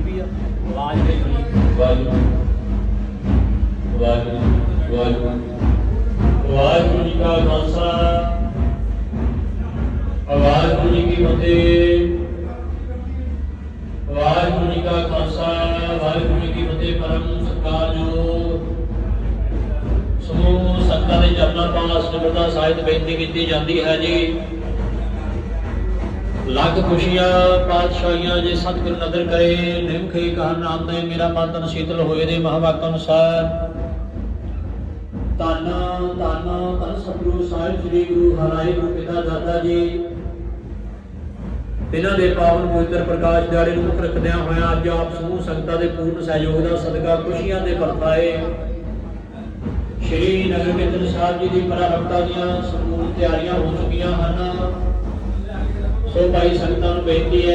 ਆਵਾਜ਼ ਦੇ ਸੁਣੀ। ਵਾਹਿਗੁਰੂ ਵਾਹਿਗੁਰੂ ਵਾਹਿਗੁਰੂ ਵਾਹਿਗੁਰੂ ਜੀ ਕਾ ਖਾਲਸਾ। ਵਾਹਿਗੁਰੂ ਜੀ ਕੀ ਫਤਿਹ। ਵਾਹਿਗੁਰੂ ਜੀ ਕਾ ਖਾਲਸਾ, ਵਾਹਿਗੁਰੂ ਜੀ ਕੀ ਫਤਿਹ। ਪਰਮ ਸਤਿਕਾਰਯੋਗ ਸਮੂਹ ਸੰਗਤਾਂ ਦੇ ਚਰਨਾਂ ਪਾਸ ਨਿਮਰਤਾ ਸਾਹਿਤ ਬੇਨਤੀ ਕੀਤੀ ਜਾਂਦੀ ਹੈ ਜੀ। ਲੱਖ ਖੁਸ਼ੀਆਂ, ਪਾਤਸ਼ਾਹੀਆਂ ਜੇ ਸਤਿਗੁਰ ਨਦਰ ਕਰੇ, ਨਿਮਖੇ ਕਹਨ ਨਾਮ ਦੇ ਮੇਰਾ ਮਨ ਤਨ ਸ਼ੀਤਲ ਹੋਏ ਦੇ ਮਹਾਵਾਕ ਅਨੁਸਾਰ। ਧੰਨ ਧੰਨ ਧੰਨ ਸਤਿਗੁਰੂ ਸਾਹਿਬ, ਸ੍ਰੀ ਗੁਰੂ ਹਰਾਏ ਗੁਰੂ ਪਿਤਾ ਦਾਦਾ ਜੀ। ਇਹਨਾਂ ਦੇ ਪਾਵਨ ਪਵਿੱਤਰ ਪ੍ਰਕਾਸ਼ ਦਿਹਾੜੇ ਨੂੰ ਮੁੱਖ ਰੱਖਦਿਆਂ ਹੋਇਆਂ ਅੱਜ ਆਪ ਸਮੂਹ ਸੰਗਤਾਂ ਦੇ ਪੂਰਨ ਸਹਿਯੋਗ ਦਾ ਸਦਕਾ ਖੁਸ਼ੀਆਂ ਦੇ ਵਰਤਾਏ ਸ਼੍ਰੀ ਨਗਰ ਕੀਰਤਨ ਸਾਹਿਬ ਜੀ ਦੀ ਪ੍ਰਾਰੰਭਤਾ ਦੀਆਂ ਸੰਪੂਰਨ ਤਿਆਰੀਆਂ ਹੋ ਚੁੱਕੀਆਂ ਹਨ। ਸੋ ਭਾਈ ਸੰਤਾਂ ਨੂੰ ਬੇਨਤੀ ਹੈ